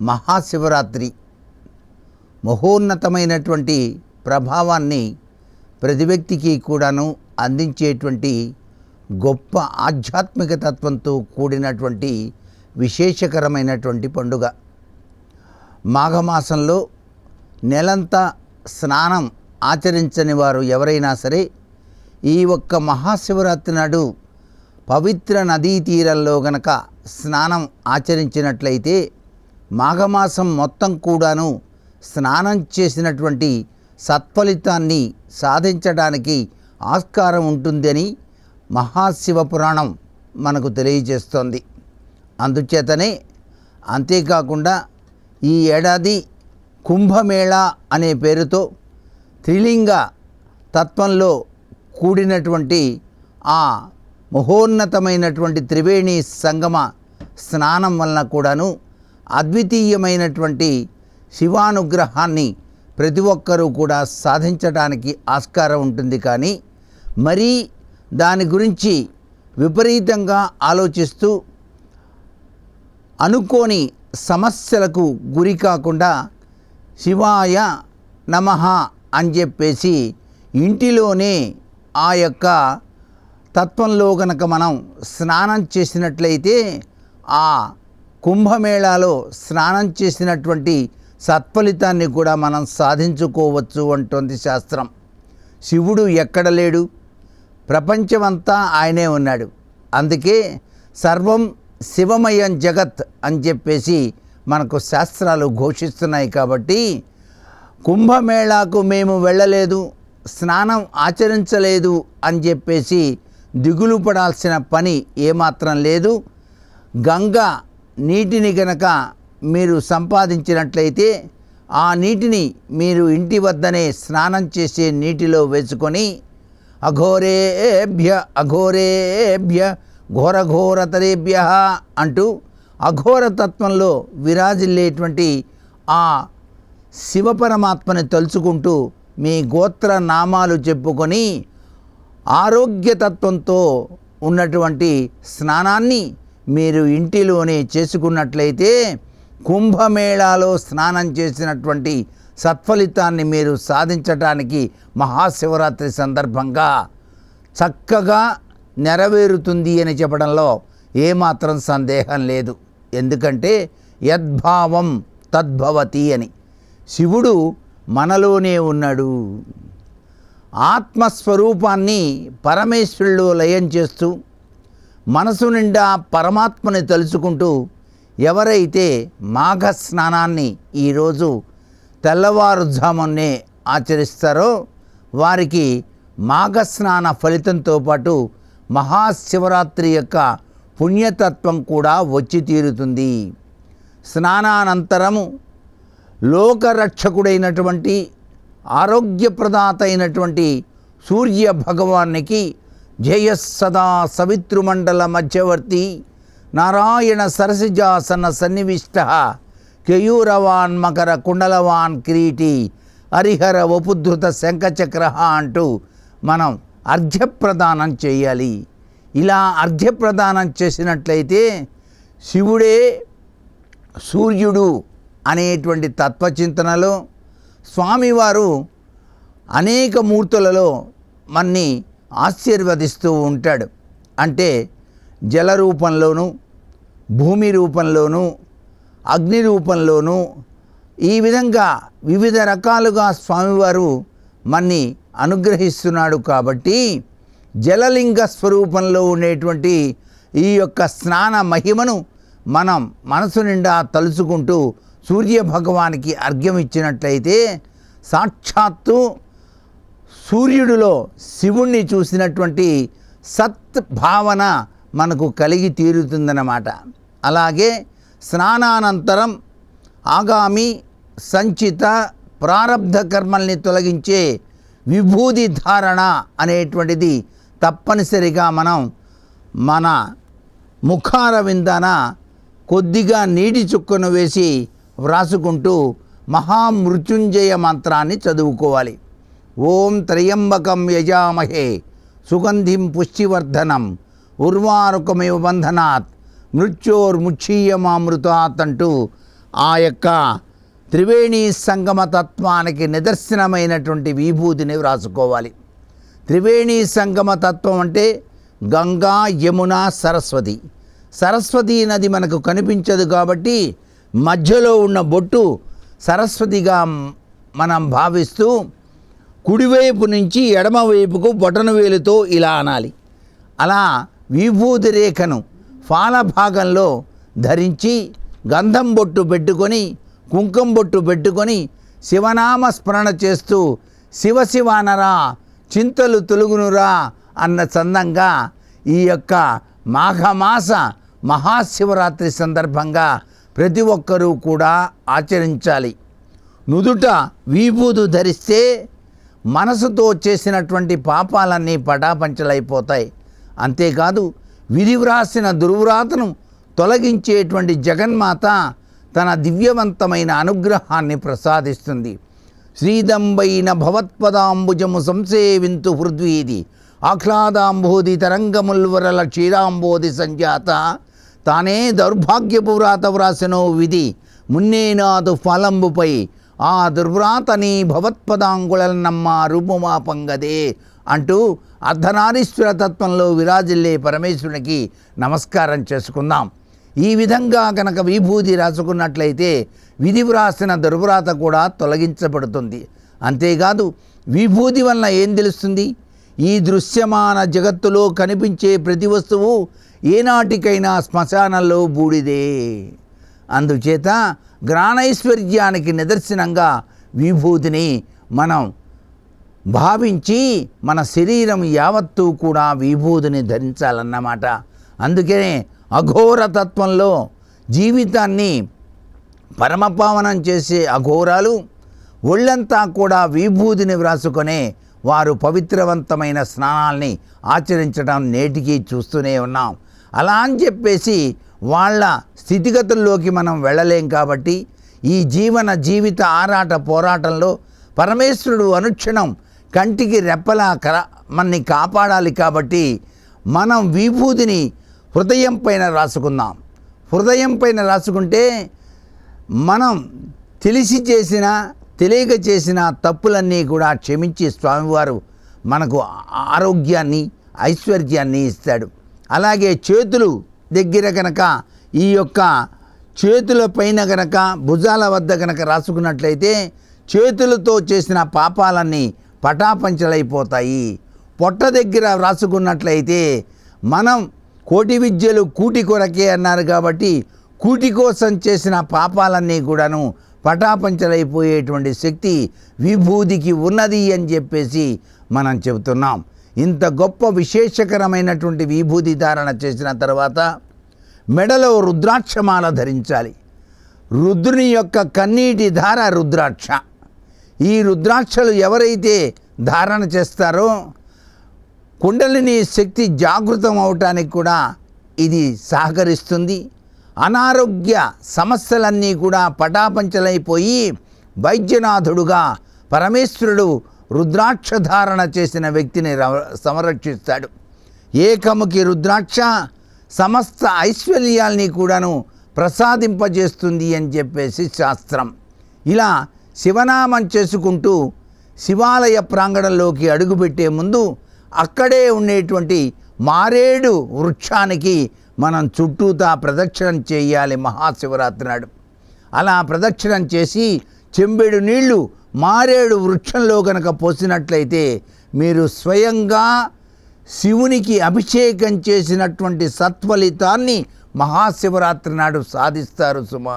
మహాశివరాత్రి మహోన్నతమైనటువంటి ప్రభావాన్ని ప్రతి వ్యక్తికి కూడాను అందించేటువంటి గొప్ప ఆధ్యాత్మిక తత్వంతో కూడినటువంటి విశేషకరమైనటువంటి పండుగ. మాఘమాసంలో నెలంతా స్నానం ఆచరించని వారు ఎవరైనా సరే ఈ ఒక్క మహాశివరాత్రి నాడు పవిత్ర నదీ తీరంలో గనక స్నానం ఆచరించినట్లయితే మాఘమాసం మొత్తం కూడాను స్నానం చేసినటువంటి సత్ఫలితాన్ని సాధించడానికి ఆస్కారం ఉంటుందని మహాశివ పురాణం మనకు తెలియజేస్తోంది. అందుచేతనే అంతేకాకుండా ఈ ఏడాది కుంభమేళా అనే పేరుతో త్రిలింగ తత్వంలో కూడినటువంటి ఆ మహోన్నతమైనటువంటి త్రివేణి సంగమ స్నానం వలన కూడాను అద్వితీయమైనటువంటి శివానుగ్రహాన్ని ప్రతి ఒక్కరూ కూడా సాధించడానికి ఆస్కారం ఉంటుంది కానీ మరీ దాని గురించి విపరీతంగా ఆలోచిస్తూ అనుకోని సమస్యలకు గురి కాకుండా శివాయ నమ అని చెప్పేసి ఇంటిలోనే ఆ యొక్క తత్వంలో గనక మనం స్నానం చేసినట్లయితే ఆ కుంభమేళాలో స్నానం చేసినటువంటి సత్ఫలితాన్ని కూడా మనం సాధించుకోవచ్చు అంటుంది శాస్త్రం. శివుడు ఎక్కడ లేడు? ప్రపంచమంతా ఆయనే ఉన్నాడు. అందుకే సర్వం శివమయం జగత్ అని చెప్పేసి మనకు శాస్త్రాలు ఘోషిస్తున్నాయి కాబట్టి కుంభమేళాకు మేము వెళ్ళలేదు స్నానం ఆచరించలేదు అని చెప్పేసి దిగులు పడాల్సిన పని ఏమాత్రం లేదు. గంగ నీటిని గనక మీరు సంపాదించినట్లయితే ఆ నీటిని మీరు ఇంటి వద్దనే స్నానం చేసే నీటిలో వేసుకొని అఘోరేభ్య అఘోరేభ్య ఘోరఘోరతరేభ్య అంటూ అఘోరతత్వంలో విరాజిల్లేటువంటి ఆ శివపరమాత్మని తలుచుకుంటూ మీ గోత్ర నామాలు చెప్పుకొని ఆరోగ్యతత్వంతో ఉన్నటువంటి స్నానాన్ని మీరు ఇంటిలోనే చేసుకున్నట్లయితే కుంభమేళాలో స్నానం చేసినటువంటి సత్ఫలితాన్ని మీరు సాధించటానికి మహాశివరాత్రి సందర్భంగా చక్కగా నెరవేరుతుంది అని చెప్పడంలో ఏమాత్రం సందేహం లేదు. ఎందుకంటే యద్భావం తద్భవతి అని. శివుడు మనలోనే ఉన్నాడు. ఆత్మస్వరూపాన్ని పరమేశ్వరుడు లయం చేస్తూ మనసు నిండా పరమాత్మని తలుచుకుంటూ ఎవరైతే మాఘ స్నానాన్ని ఈరోజు తెల్లవారుజామునే ఆచరిస్తారో వారికి మాఘ స్నాన ఫలితంతో పాటు మహాశివరాత్రి యొక్క పుణ్యతత్వం కూడా వచ్చి తీరుతుంది. స్నానానంతరము లోకరక్షకుడైనటువంటి ఆరోగ్యప్రదాత అయినటువంటి సూర్య భగవానికి జయస్సదా సవితృమండల మధ్యవర్తి. నారాయణ సరసిజాసన సన్నివిష్ట. కేయూరవాన్ మకర కుండలవాన్ కిరీటి. హరిహర వపుద్ధృత శంఖచక్ర అంటూ మనం అర్ఘ్యప్రదానం చేయాలి. ఇలా అర్ఘ్యప్రదానం చేసినట్లయితే శివుడే సూర్యుడు అనేటువంటి తత్వచింతనలో స్వామివారు అనేక మూర్తులలో మన్ని ఆశీర్వదిస్తూ ఉంటాడు. అంటే జల రూపంలోనూ భూమి రూపంలోనూ అగ్ని రూపంలోనూ ఈ విధంగా వివిధ రకాలుగా స్వామివారు మన్ని అనుగ్రహిస్తున్నాడు కాబట్టి జలలింగ స్వరూపంలో ఉండేటువంటి ఈ యొక్క స్నాన మహిమను మనం మనసు నిండా తలుచుకుంటూ సూర్య భగవానికి అర్ఘ్యం ఇచ్చినట్లయితే సాక్షాత్తు సూర్యుడిలో శివుణ్ణి చూసినటువంటి సత్ భావన మనకు కలిగి తీరుతుందన్నమాట. అలాగే స్నానానంతరం ఆగామి సంచిత ప్రారబ్ధ కర్మల్ని తొలగించే విభూతి ధారణ అనేటువంటిది తప్పనిసరిగా మనం మన ముఖార విందన కొద్దిగా నీటి చుక్కను వేసి వ్రాసుకుంటూ మహామృత్యుంజయ మంత్రాన్ని చదువుకోవాలి. ఓం త్రయంబకం యజామహే. సుగంధిం పుష్టివర్ధనం. ఉర్వారుకమివ బంధనాత్. మృత్యోర్ముక్షీయమామృతాత్ అంటూ ఆ యొక్క త్రివేణి సంగమ తత్వానికి నిదర్శనమైనటువంటి విభూతిని వ్రాసుకోవాలి. త్రివేణి సంగమ తత్వం అంటే గంగా యమున సరస్వతి. సరస్వతి నది మనకు కనిపించదు కాబట్టి మధ్యలో ఉన్న బొట్టు సరస్వతిగా మనం భావిస్తూ కుడివైపు నుంచి ఎడమవైపుకు బొటన వేలుతో ఇలా అనాలి. అలా విభూతి రేఖను ఫాల భాగంలో ధరించి గంధం బొట్టు పెట్టుకొని కుంకుమ బొట్టు పెట్టుకొని శివనామ స్మరణ చేస్తూ శివ శివానరా చింతలు తొలుగునురా అన్న చందంగా ఈ యొక్క మాఘమాస మహాశివరాత్రి సందర్భంగా ప్రతి ఒక్కరూ కూడా ఆచరించాలి. నుదుట విభూదు ధరిస్తే మనసుతో చేసినటువంటి పాపాలన్నీ పటాపంచలైపోతాయి. అంతేకాదు విధి వ్రాసిన దుర్వ్రాతను తొలగించేటువంటి జగన్మాత తన దివ్యవంతమైన అనుగ్రహాన్ని ప్రసాదిస్తుంది. శ్రీదంబైన భవత్పదాంబుజము సంసేవింతు హృద్వీది. ఆహ్లాదాంబోధి తరంగముల్వరల క్షీరాంబోధి సంజాత. తానే దౌర్భాగ్యపు వ్రాత వ్రాసనో విధి. మున్నేనాదు ఫలంబుపై ఆ దుర్వ్రాతని భవత్పదాంగుళలన్నమ్మ రూపమా పంగదే అంటూ అర్ధనారీశ్వర తత్వంలో విరాజిల్లే పరమేశ్వరునికి నమస్కారం చేసుకుందాం. ఈ విధంగా కనుక విభూతి రాసుకున్నట్లయితే విధి వ్రాసిన దుర్వ్రాత కూడా తొలగించబడుతుంది. అంతేకాదు విభూతి వలన ఏం తెలుస్తుంది? ఈ దృశ్యమాన జగత్తులో కనిపించే ప్రతి వస్తువు ఏనాటికైనా శ్మశానంలో బూడిదే. అందుచేత జ్ఞానైశ్వర్యానికి నిదర్శనంగా విభూతిని మనం భావించి మన శరీరం యావత్తూ కూడా విభూతిని ధరించాలన్నమాట. అందుకనే అఘోర తత్వంలో జీవితాన్ని పరమపావనం చేసే అఘోరాలు ఒళ్ళంతా కూడా విభూతిని వ్రాసుకొనే వారు పవిత్రవంతమైన స్నానాల్ని ఆచరించడం నేటికి చూస్తూనే ఉన్నాం. అలా అని చెప్పేసి వాళ్ళ స్థితిగతుల్లోకి మనం వెళ్ళలేం కాబట్టి ఈ జీవన జీవిత ఆరాట పోరాటంలో పరమేశ్వరుడు అనుక్షణం కంటికి రెప్పలా కర మన్ని కాపాడాలి కాబట్టి మనం విభూతిని హృదయం పైన రాసుకుందాం. హృదయం పైన రాసుకుంటే మనం తెలిసి చేసిన తెలియక చేసిన తప్పులన్నీ కూడా క్షమించి స్వామివారు మనకు ఆరోగ్యాన్ని ఐశ్వర్యాన్ని ఇస్తాడు. అలాగే చేతులు దగ్గర కనుక ఈ యొక్క చేతుల పైన గనక భుజాల వద్ద గనక రాసుకున్నట్లయితే చేతులతో చేసిన పాపాలన్నీ పటాపంచలైపోతాయి. పొట్ట దగ్గర రాసుకున్నట్లయితే మనం కోటి విద్యలు కూటి కొరకే అన్నారు కాబట్టి కూటి కోసం చేసిన పాపాలన్నీ కూడాను పటాపంచలైపోయేటువంటి శక్తి విభూతికి ఉన్నది అని చెప్పేసి మనం చెబుతున్నాం. ఇంత గొప్ప విశేషకరమైనటువంటి విభూతి ధారణ చేసిన తర్వాత మెడలో రుద్రాక్షమాల ధరించాలి. రుద్రుని యొక్క కన్నీటి ధార రుద్రాక్ష. ఈ రుద్రాక్షలు ఎవరైతే ధారణ చేస్తారో కుండలిని శక్తి జాగృతం అవటానికి కూడా ఇది సహకరిస్తుంది. అనారోగ్య సమస్యలన్నీ కూడా పటాపంచలైపోయి వైద్యనాథుడుగా పరమేశ్వరుడు రుద్రాక్ష ధారణ చేసిన వ్యక్తిని రవ- సంరక్షిస్తాడు. ఏకముఖి రుద్రాక్ష సమస్త ఐశ్వర్యాల్ని కూడాను ప్రసాదింపజేస్తుంది అని చెప్పేసి శాస్త్రం. ఇలా శివనామం చేసుకుంటూ శివాలయ ప్రాంగణంలోకి అడుగుపెట్టే ముందు అక్కడే ఉండేటువంటి మారేడు వృక్షానికి మనం చుట్టూతా ప్రదక్షిణం చేయాలి మహాశివరాత్రి నాడు. అలా ప్రదక్షిణం చేసి చెంబెడు నీళ్ళు మారేడు వృక్షంలో కనుక పోసినట్లయితే మీరు స్వయంగా శివునికి అభిషేకం చేసినటువంటి సత్ఫలితాన్ని మహాశివరాత్రి నాడు సాధిస్తారు సుమా.